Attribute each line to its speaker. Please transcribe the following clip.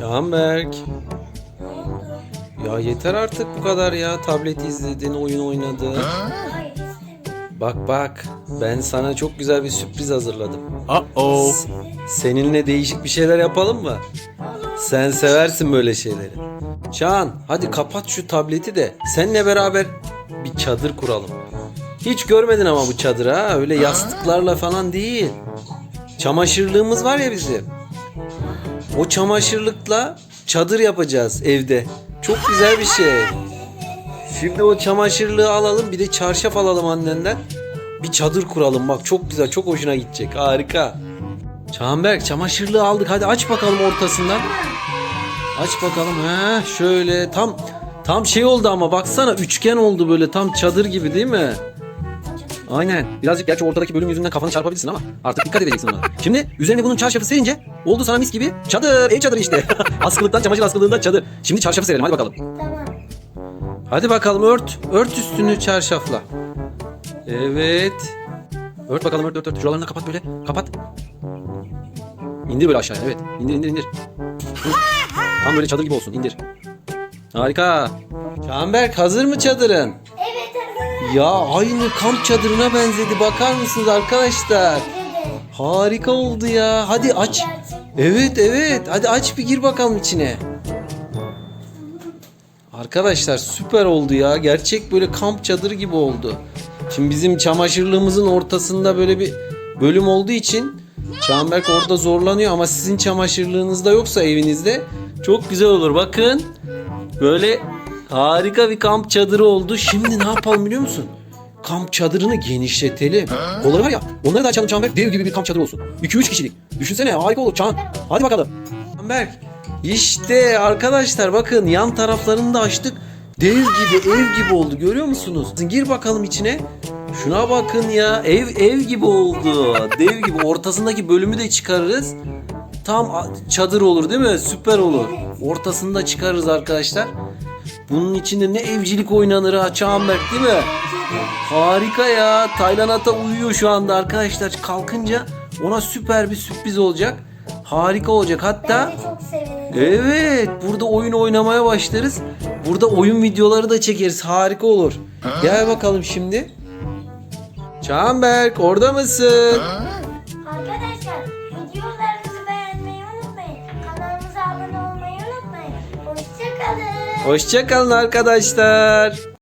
Speaker 1: Canberk. Ya yeter artık bu kadar ya. Tablet izledin, oyun oynadın. Bak bak. Ben sana çok güzel bir sürpriz hazırladım.
Speaker 2: Uh-oh.
Speaker 1: Seninle değişik bir şeyler yapalım mı? Sen seversin böyle şeyleri. Çağan hadi kapat şu tableti de seninle beraber bir çadır kuralım. Hiç görmedin ama bu çadırı ha öyle yastıklarla falan değil. Çamaşırlığımız var ya bizim. O çamaşırlıkla çadır yapacağız evde. Çok güzel bir şey. Şimdi o çamaşırlığı alalım bir de çarşaf alalım annenden. Bir çadır kuralım bak çok güzel çok hoşuna gidecek harika. Çağanberk çamaşırlığı aldık hadi aç bakalım ortasından. Aç bakalım ha şöyle tam tam şey oldu ama baksana üçgen oldu böyle tam çadır gibi değil mi? Aynen. Birazcık gerçi ortadaki bölüm yüzünden kafanı çarpabilirsin ama artık dikkat edeceksin ona. Şimdi üzerine bunun çarşafı serince oldu sana mis gibi çadır. Ev çadırı işte. askılıktan çamaşır askılığından çadır. Şimdi çarşafı serelim hadi bakalım.
Speaker 3: Tamam.
Speaker 1: Hadi bakalım ört. Ört üstünü çarşafla. Evet. Ört bakalım ört ört ört. Şuralarını kapat böyle. Kapat. İndir böyle aşağıya. Evet. İndir indir indir. Tam böyle çadır gibi olsun. İndir. Harika. Çamberk hazır mı çadırın? Ya aynı kamp çadırına benzedi. Bakar mısınız arkadaşlar? Harika oldu ya. Hadi aç. Evet evet. Hadi aç bir gir bakalım içine. Arkadaşlar süper oldu ya. Gerçek böyle kamp çadırı gibi oldu. Şimdi bizim çamaşırlığımızın ortasında böyle bir bölüm olduğu için Çamberk orada zorlanıyor ama sizin çamaşırlığınızda yoksa evinizde çok güzel olur. Bakın böyle harika bir kamp çadırı oldu. Şimdi ne yapalım biliyor musun? Kamp çadırını genişletelim. Kolları var ya onları da açalım Çamberk. Dev gibi bir kamp çadırı olsun. 2-3 kişilik. Düşünsene harika olur Çağan. Hadi bakalım. Çamberk. İşte arkadaşlar bakın yan taraflarını da açtık. Dev gibi ev gibi oldu görüyor musunuz? Gir bakalım içine. Şuna bakın ya ev ev gibi oldu. Dev gibi ortasındaki bölümü de çıkarırız. Tam çadır olur değil mi? Süper olur. Ortasını da çıkarırız arkadaşlar. Bunun içinde ne evcilik oynanır ha Çağanberk değil mi? Harika ya. Taylan Ata uyuyor şu anda arkadaşlar. Kalkınca ona süper bir sürpriz olacak. Harika olacak. Hatta
Speaker 3: Ben de çok sevinirim.
Speaker 1: evet burada oyun oynamaya başlarız. Burada oyun videoları da çekeriz. Harika olur. Gel bakalım şimdi. Çağanberk orada mısın? Hoşçakalın arkadaşlar.